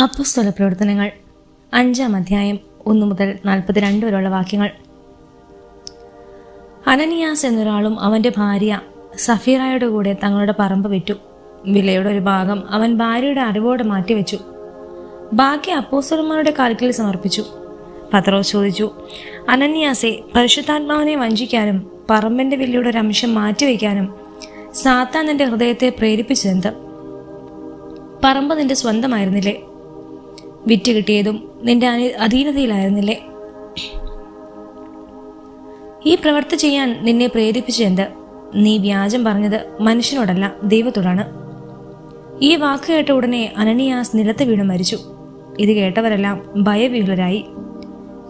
അപ്പസ്തല പ്രവർത്തനങ്ങൾ അഞ്ചാം അധ്യായം ഒന്നു മുതൽ നാൽപ്പത്തിരണ്ട് വരെയുള്ള വാക്യങ്ങൾ. അനനിയാസ് എന്നൊരാളും അവന്റെ ഭാര്യ സഫീറായുടെ കൂടെ തങ്ങളുടെ പറമ്പ് വിറ്റു. വിലയുടെ ഒരു ഭാഗം അവൻ ഭാര്യയുടെ അറിവോടെ മാറ്റിവെച്ചു. ബാക്കി അപ്പോസ്തലന്മാരുടെ കാൽക്കിൽ സമർപ്പിച്ചു. പത്രോസ് ചോദിച്ചു അനന്യാസെ പരിശുദ്ധാത്മാവിനെ വഞ്ചിക്കാനും പറമ്പിന്റെ വിലയുടെ ഒരു അംശം മാറ്റിവെക്കാനും സാത്താൻ നിന്റെ ഹൃദയത്തെ പ്രേരിപ്പിച്ചതെന്ത് പറമ്പ് നിന്റെ സ്വന്തമായിരുന്നില്ലേ? വിറ്റ് കിട്ടിയതും നിന്റെ അനി- അധീനതയിലായിരുന്നില്ലേ? ഈ പ്രവൃത്തി ചെയ്യാൻ നിന്നെ പ്രേരിപ്പിച്ചെന്ത് നീ വ്യാജം പറഞ്ഞത് മനുഷ്യനോടല്ല ദൈവത്തോടാണ്. ഈ വാക്ക് കേട്ട ഉടനെ അനനിയാസ് നിലത്ത് വീണ് മരിച്ചു. ഇത് കേട്ടവരെല്ലാം ഭയവിഹുലരായി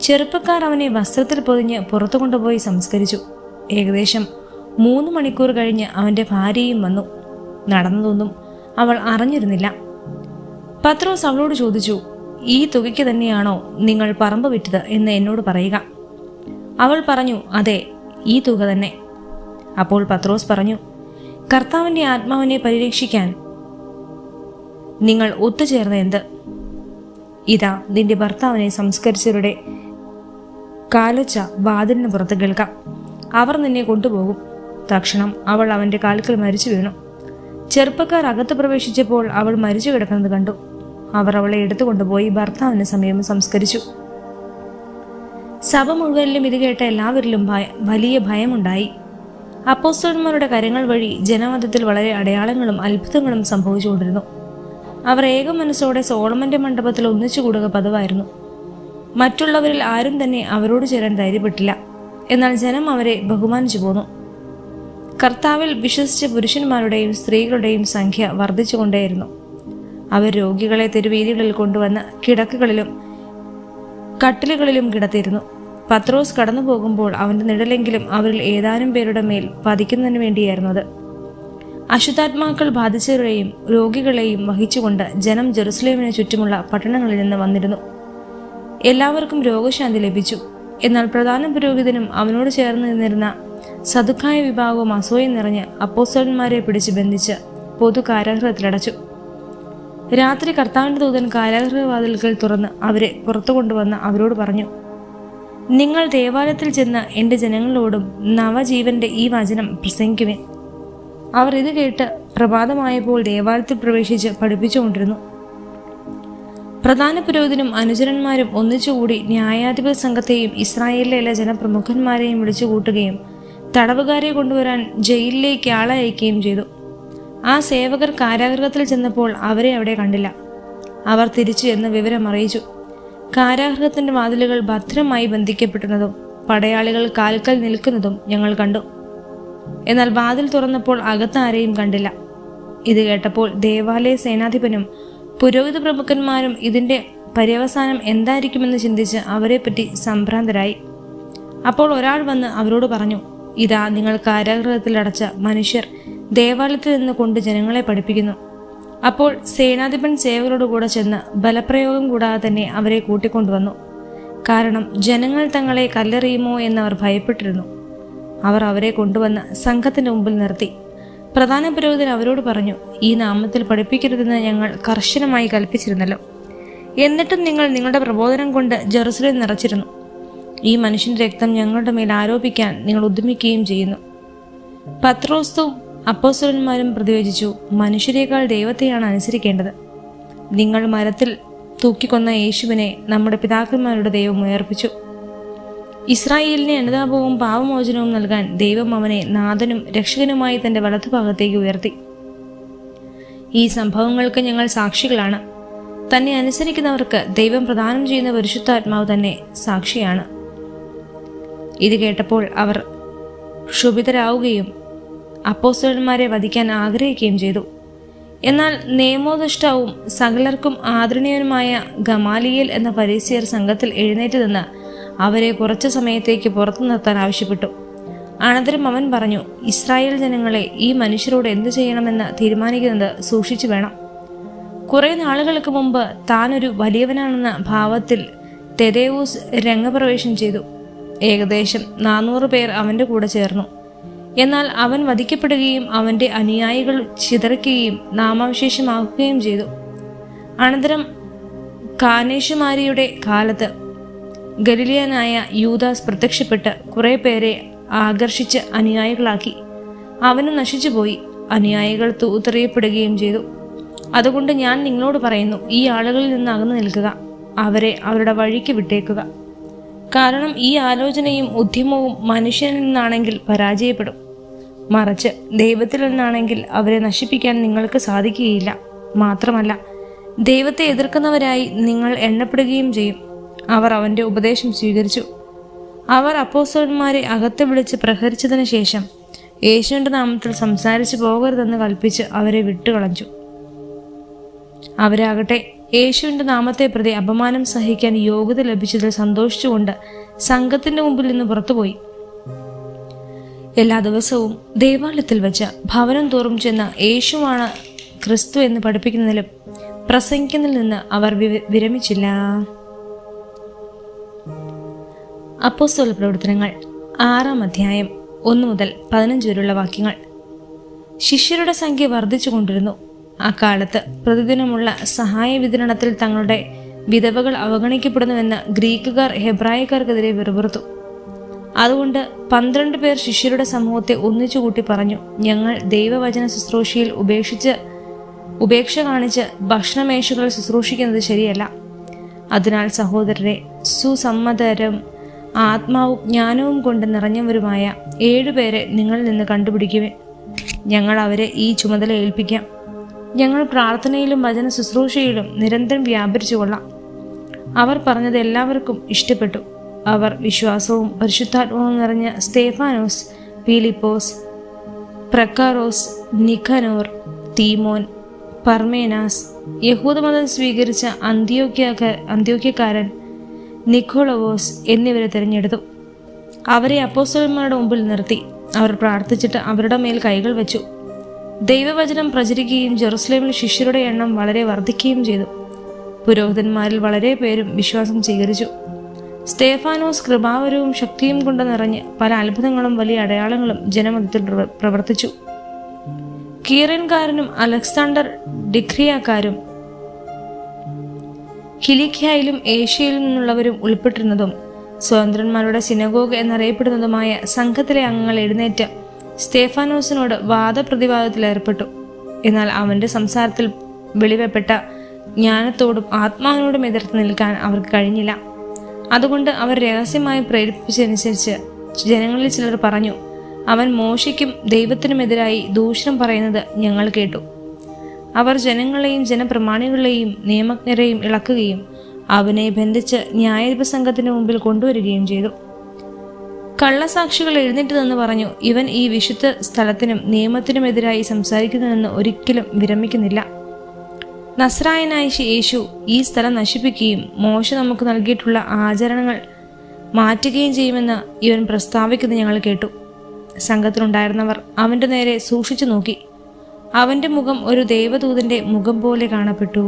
ചെറുപ്പക്കാർ അവനെ വസ്ത്രത്തിൽ പൊതിഞ്ഞ് പുറത്തു കൊണ്ടുപോയി സംസ്കരിച്ചു. ഏകദേശം മൂന്ന് മണിക്കൂർ കഴിഞ്ഞ് അവന്റെ ഭാര്യയും വന്നു. നടന്നതൊന്നും അവൾ അറിഞ്ഞിരുന്നില്ല. പത്രോസ് അവളോട് ചോദിച്ചു ഈ തുകയ്ക്ക് തന്നെയാണോ നിങ്ങൾ പറമ്പ് വിറ്റത് എന്ന് എന്നോട് പറയുക. അവൾ പറഞ്ഞു അതെ ഈ തുക തന്നെ. അപ്പോൾ പത്രോസ് പറഞ്ഞു കർത്താവിന്റെ ആത്മാവിനെ പരിരക്ഷിക്കാൻ നിങ്ങൾ ഒത്തുചേർന്ന എന്ത്? ഇതാ നിന്റെ ഭർത്താവിനെ സംസ്കരിച്ചവരുടെ കാലൊച്ച വാതിലിന് പുറത്ത് കേൾക്കാം. അവർ നിന്നെ കൊണ്ടുപോകും. തക്ഷണം അവൾ അവന്റെ കാൽക്കൽ മരിച്ചു വീണു. ചെറുപ്പക്കാർ അകത്ത് പ്രവേശിച്ചപ്പോൾ അവൾ മരിച്ചു കിടക്കുന്നത് കണ്ടു. അവർ അവളെ എടുത്തുകൊണ്ടുപോയി ഭർത്താവിന് സമയം സംസ്കരിച്ചു. സഭ മുഴുവനിലും ഇത് കേട്ട എല്ലാവരിലും വലിയ ഭയമുണ്ടായി. അപ്പോസ്റ്റന്മാരുടെ കരങ്ങൾ വഴി ജനമതത്തിൽ വളരെ അടയാളങ്ങളും അത്ഭുതങ്ങളും സംഭവിച്ചുകൊണ്ടിരുന്നു. അവർ ഏക മനസ്സോടെ സോളമന്റെ മണ്ഡപത്തിൽ ഒന്നിച്ചു കൂടുക പതിവായിരുന്നു. മറ്റുള്ളവരിൽ ആരും തന്നെ അവരോട് ചേരാൻ ധൈര്യപ്പെട്ടില്ല. എന്നാൽ ജനം അവരെ ബഹുമാനിച്ചു പോന്നു. കർത്താവിൽ വിശ്വസിച്ച പുരുഷന്മാരുടെയും സ്ത്രീകളുടെയും സംഖ്യ വർദ്ധിച്ചുകൊണ്ടേയിരുന്നു. അവർ രോഗികളെ തെരുവീതികളിൽ കൊണ്ടുവന്ന് കിടക്കുകളിലും കട്ടിലുകളിലും കിടത്തിയിരുന്നു. പത്രോസ് കടന്നു പോകുമ്പോൾ അവന്റെ നിഴലെങ്കിലും അവരിൽ ഏതാനും പേരുടെ മേൽ പതിക്കുന്നതിന് വേണ്ടിയായിരുന്നു അത്. അശുദ്ധാത്മാക്കൾ ബാധിച്ചവരെയും രോഗികളെയും വഹിച്ചുകൊണ്ട് ജനം ജെറുസലേമിന് ചുറ്റുമുള്ള പട്ടണങ്ങളിൽ നിന്ന് വന്നിരുന്നു. എല്ലാവർക്കും രോഗശാന്തി ലഭിച്ചു. എന്നാൽ പ്രധാന പുരോഹിതനും അവനോട് ചേർന്ന് നിന്നിരുന്ന സതുക്കായ വിഭാഗവും അസൂയ നിറഞ്ഞ് അപ്പോസ്തലന്മാരെ പിടിച്ച് ബന്ധിച്ച് പൊതു കാരാഗൃഹത്തിലടച്ചു രാത്രി കർത്താവിന്റെ ദൂതൻ കാലാഗ്രഹവാതിലുകൾ തുറന്ന് അവരെ പുറത്തു കൊണ്ടുവന്ന് അവരോട് പറഞ്ഞു നിങ്ങൾ ദേവാലയത്തിൽ ചെന്ന് എന്റെ ജനങ്ങളോടും നവജീവന്റെ ഈ വചനം പ്രസംഗിക്കുവേ അവർ ഇത് കേട്ട് പ്രഭാതമായപ്പോൾ ദേവാലയത്തിൽ പ്രവേശിച്ച് പഠിപ്പിച്ചുകൊണ്ടിരുന്നു. പ്രധാന പുരോഹിതനും അനുചരന്മാരും ഒന്നിച്ചുകൂടി ന്യായാധിപ സംഘത്തെയും ഇസ്രായേലിലെ എല്ലാ ജനപ്രമുഖന്മാരെയും വിളിച്ചു കൂട്ടുകയും തടവുകാരെ കൊണ്ടുവരാൻ ജയിലിലേക്ക് ആളയക്കുകയും ചെയ്തു. ആ സേവകർ കാരാഗൃഹത്തിൽ ചെന്നപ്പോൾ അവരെ അവിടെ കണ്ടില്ല. അവർ തിരിച്ചു എന്ന് വിവരം അറിയിച്ചു. കാരാഗൃഹത്തിന്റെ വാതിലുകൾ ഭദ്രമായി ബന്ധിക്കപ്പെട്ടുന്നതും പടയാളികൾ കാൽക്കൽ നിൽക്കുന്നതും ഞങ്ങൾ കണ്ടു. എന്നാൽ വാതിൽ തുറന്നപ്പോൾ അകത്ത് ആരെയും കണ്ടില്ല. ഇത് കേട്ടപ്പോൾ ദേവാലയ സേനാധിപനും പുരോഹിത പ്രമുഖന്മാരും ഇതിന്റെ പര്യവസാനം എന്തായിരിക്കുമെന്ന് ചിന്തിച്ച് അവരെപ്പറ്റി സംഭ്രാന്തരായി. അപ്പോൾ ഒരാൾ വന്ന് അവരോട് പറഞ്ഞു ഇതാ നിങ്ങൾ കാരാഗൃഹത്തിൽ അടച്ച മനുഷ്യർ. ദേവാലയത്തിൽ നിന്ന് കൊണ്ട് ജനങ്ങളെ പഠിപ്പിക്കുന്നു. അപ്പോൾ സേനാധിപൻ സേവകരോട് കൂടെ ചെന്ന് ബലപ്രയോഗം കൂടാതെ തന്നെ അവരെ കൂട്ടിക്കൊണ്ടുവന്നു. കാരണം ജനങ്ങൾ തങ്ങളെ കല്ലെറിയുമോ എന്നവർ ഭയപ്പെട്ടിരുന്നു. അവർ അവരെ കൊണ്ടുവന്ന് സംഘത്തിന്റെ മുമ്പിൽ നിർത്തി. പ്രധാന പുരോഹിതൻ അവരോട് പറഞ്ഞു ഈ നാമത്തിൽ പഠിപ്പിക്കരുതെന്ന് ഞങ്ങൾ കർശനമായി കൽപ്പിച്ചിരുന്നല്ലോ. എന്നിട്ടും നിങ്ങൾ നിങ്ങളുടെ പ്രബോധനം കൊണ്ട് ജെറുസലേം നിറച്ചിരുന്നു. ഈ മനുഷ്യന്റെ രക്തം ഞങ്ങളുടെ മേൽ ആരോപിക്കാൻ നിങ്ങൾ ഉദ്യമിക്കുകയും ചെയ്യുന്നു. പത്രോസ്തും അപ്പോസ്തലന്മാരും പ്രതിവചിച്ചു മനുഷ്യരെക്കാൾ ദൈവത്തെയാണ് അനുസരിക്കേണ്ടത്. നിങ്ങൾ മരത്തിൽ തൂക്കിക്കൊന്ന യേശുവിനെ നമ്മുടെ പിതാക്കന്മാരുടെ ദൈവം ഉയർപ്പിച്ചു ഇസ്രായേലിന് അനുതാപവും പാവമോചനവും നൽകാൻ ദൈവം അവനെ നാഥനും രക്ഷകനുമായി തന്റെ വലത്തുഭാഗത്തേക്ക് ഉയർത്തി. ഈ സംഭവങ്ങൾക്ക് ഞങ്ങൾ സാക്ഷികളാണ്. തന്നെ അനുസരിക്കുന്നവർക്ക് ദൈവം പ്രദാനം ചെയ്യുന്ന പരിശുദ്ധാത്മാവ് തന്നെ സാക്ഷിയാണ്. ഇത് കേട്ടപ്പോൾ അവർ ക്ഷുഭിതരാവുകയും അപ്പോസ്തലന്മാരെ വധിക്കാൻ ആഗ്രഹിക്കുകയും ചെയ്തു. എന്നാൽ നിയമോദിഷ്ടവും സകലർക്കും ആദരണീയനുമായ ഗമാലിയൽ എന്ന പരീസിയർ സംഘത്തിൽ എഴുന്നേറ്റ് നിന്ന് അവരെ കുറച്ചു സമയത്തേക്ക് പുറത്തു നിർത്താൻ ആവശ്യപ്പെട്ടു. അനന്തരം അവൻ പറഞ്ഞു ഇസ്രായേൽ ജനങ്ങളെ ഈ മനുഷ്യരോട് എന്തു ചെയ്യണമെന്ന് തീരുമാനിക്കുന്നത് സൂക്ഷിച്ചു വേണം. കുറെ നാളുകൾക്ക് മുമ്പ് താനൊരു വലിയവനാണെന്ന ഭാവത്തിൽ തെരേവൂസ് രംഗപ്രവേശം ചെയ്തു. ഏകദേശം നാനൂറ് പേർ അവന്റെ കൂടെ ചേർന്നു. എന്നാൽ അവൻ വധിക്കപ്പെടുകയും അവന്റെ അനുയായികൾ ചിതറിക്കുകയും നാമാവശേഷമാക്കുകയും ചെയ്തു. അനന്തരം കാനേഷുമാരിയുടെ കാലത്ത് ഗലിലിയനായ യൂദാസ് പ്രത്യക്ഷപ്പെട്ട് കുറെ പേരെ ആകർഷിച്ച് അനുയായികളാക്കി. അവനും നശിച്ചുപോയി. അനുയായികൾ തൂത്തെറിയപ്പെടുകയും ചെയ്തു. അതുകൊണ്ട് ഞാൻ നിങ്ങളോട് പറയുന്നു ഈ ആളുകളിൽ നിന്ന് അകന്നു നിൽക്കുക. അവരെ അവരുടെ വഴിക്ക് വിട്ടേക്കുക. കാരണം ഈ ആലോചനയും ഉദ്യമവും മനുഷ്യനിൽ നിന്നാണെങ്കിൽ പരാജയപ്പെടും. മറിച്ച് ദൈവത്തിൽ നിന്നാണെങ്കിൽ അവരെ നശിപ്പിക്കാൻ നിങ്ങൾക്ക് സാധിക്കുകയില്ല. മാത്രമല്ല ദൈവത്തെ എതിർക്കുന്നവരായി നിങ്ങൾ എണ്ണപ്പെടുകയും ചെയ്യും. അവർ അവന്റെ ഉപദേശം സ്വീകരിച്ചു. അവർ അപ്പോസ്തലന്മാരെ അകത്ത് വിളിച്ച് പ്രഹരിച്ചതിന് ശേഷം യേശുവിന്റെ നാമത്തിൽ സംസാരിച്ചു പോകരുതെന്ന് കൽപ്പിച്ച് അവരെ വിട്ടുകളഞ്ഞു. അവരാകട്ടെ യേശുവിന്റെ നാമത്തെ പ്രതി അപമാനം സഹിക്കാൻ യോഗ്യത ലഭിച്ചതിൽ സന്തോഷിച്ചുകൊണ്ട് സംഘത്തിന്റെ മുമ്പിൽ നിന്ന് പുറത്തുപോയി. എല്ലാ ദിവസവും ദേവാലയത്തിൽ വെച്ച് ഭവനം തോറും ചെന്ന യേശുവാണ് ക്രിസ്തു എന്ന് പഠിപ്പിക്കുന്നതിലും പ്രസംഗിക്കുന്നതിൽ നിന്ന് അവർ വിരമിച്ചില്ല. അപ്പോസ്തോല പ്രവർത്തനങ്ങൾ ആറാം അധ്യായം ഒന്ന് മുതൽ പതിനഞ്ച് വരെയുള്ള വാക്യങ്ങൾ. ശിഷ്യരുടെ സംഖ്യ വർദ്ധിച്ചു കൊണ്ടിരുന്നു. അക്കാലത്ത് പ്രതിദിനമുള്ള സഹായ വിതരണത്തിൽ തങ്ങളുടെ വിധവകൾ അവഗണിക്കപ്പെടുന്നുവെന്ന് ഗ്രീക്കുകാർ ഹെബ്രായക്കാർക്കെതിരെ വെറുപുറത്തു. അതുകൊണ്ട് പന്ത്രണ്ട് പേർ ശിഷ്യരുടെ സമൂഹത്തെ ഒന്നിച്ചു കൂട്ടി പറഞ്ഞു ഞങ്ങൾ ദൈവവചന ശുശ്രൂഷയിൽ ഉപേക്ഷിച്ച് ഉപേക്ഷ കാണിച്ച് ഭക്ഷണമേശകൾ ശുശ്രൂഷിക്കുന്നത് ശരിയല്ല. അതിനാൽ സഹോദരരെ സുസമ്മതരും ആത്മാവും ജ്ഞാനവും കൊണ്ട് നിറഞ്ഞവരുമായ ഏഴുപേരെ നിങ്ങളിൽ നിന്ന് കണ്ടുപിടിക്കുവേ ഞങ്ങൾ അവരെ ഈ ചുമതല ഏൽപ്പിക്കാം. ഞങ്ങൾ പ്രാർത്ഥനയിലും വചന ശുശ്രൂഷയിലും നിരന്തരം വ്യാപരിച്ചു കൊള്ളാം. അവർ പറഞ്ഞത് എല്ലാവർക്കും ഇഷ്ടപ്പെട്ടു. അവർ വിശ്വാസവും പരിശുദ്ധാത്മാവും നിറഞ്ഞ സ്തേഫാനോസ് പീലിപ്പോസ് പ്രക്കാറോസ് നിഖനോർ തീമോൻ പർമേനാസ് യഹൂദമതം സ്വീകരിച്ച അന്ത്യോക്യക അന്ത്യോക്യക്കാരൻ നിക്കോളവോസ് എന്നിവരെ തിരഞ്ഞെടുത്തു. അവരെ അപ്പോസ്തലന്മാരുടെ മുമ്പിൽ നിർത്തി. അവർ പ്രാർത്ഥിച്ചിട്ട് അവരുടെ മേൽ കൈകൾ വെച്ചു. ദൈവവചനം പ്രചരിക്കുകയും ജെറുസലേമിൽ ശിഷ്യരുടെ എണ്ണം വളരെ വർദ്ധിക്കുകയും ചെയ്തു. പുരോഹിതന്മാരിൽ വളരെ പേരും വിശ്വാസം സ്വീകരിച്ചു. സ്തേഫാനോസ് കൃപാവരവും ശക്തിയും കൊണ്ട് നിറഞ്ഞ് പല അത്ഭുതങ്ങളും വലിയ അടയാളങ്ങളും ജനമതത്തിൽ പ്രവ- പ്രവർത്തിച്ചു. കീറൻകാരനും അലക്സാണ്ടർ ഡിക്രിയാക്കാരും കിലിഖ്യയിലും ഏഷ്യയിൽ നിന്നുള്ളവരും ഉൾപ്പെട്ടിരുന്നതും സ്വതന്ത്രന്മാരുടെ സിനഗോഗ് എന്നറിയപ്പെടുന്നതുമായ സംഘത്തിലെ അംഗങ്ങൾ എഴുന്നേറ്റ് സ്റ്റേഫാനോസിനോട് വാദപ്രതിവാദത്തിൽ ഏർപ്പെട്ടു. എന്നാൽ അവന്റെ സംസാരത്തിൽ വെളിവപ്പെട്ട ജ്ഞാനത്തോടും ആത്മാവിനോടും എതിർത്ത് നിൽക്കാൻ അവർക്ക് കഴിഞ്ഞില്ല. അതുകൊണ്ട് അവർ രഹസ്യമായി പ്രേരിപ്പിച്ചതനുസരിച്ച് ജനങ്ങളിൽ ചിലർ പറഞ്ഞു അവൻ മോശയ്ക്കും ദൈവത്തിനുമെതിരായി ദൂഷണം പറയുന്നത് ഞങ്ങൾ കേട്ടു. അവർ ജനങ്ങളെയും ജനപ്രമാണികളെയും നിയമജ്ഞരെയും ഇളക്കുകയും അവനെ ബന്ധിച്ച് ന്യായാധിപ സംഘത്തിന് മുമ്പിൽ കൊണ്ടുവരികയും ചെയ്തു. കള്ളസാക്ഷികൾ എഴുന്നേറ്റ് നിന്ന് പറഞ്ഞു ഇവൻ ഈ വിശുദ്ധ സ്ഥലത്തിനും നിയമത്തിനുമെതിരായി സംസാരിക്കുന്നതെന്ന് ഒരിക്കലും വിരമിക്കുന്നില്ല. നസ്രായനായ യേശു ഈ സ്ഥലം നശിപ്പിക്കുകയും മോശ നമുക്ക് നൽകിയിട്ടുള്ള ആചരണങ്ങൾ മാറ്റുകയും ചെയ്യുമെന്ന് ഇവൻ പ്രസ്താവിക്കുന്നത് ഞങ്ങൾ കേട്ടു. സംഘത്തിലുണ്ടായിരുന്നവർ അവന്റെ നേരെ സൂക്ഷിച്ചു നോക്കി. അവന്റെ മുഖം ഒരു ദേവദൂതന്റെ മുഖം പോലെ കാണപ്പെട്ടു.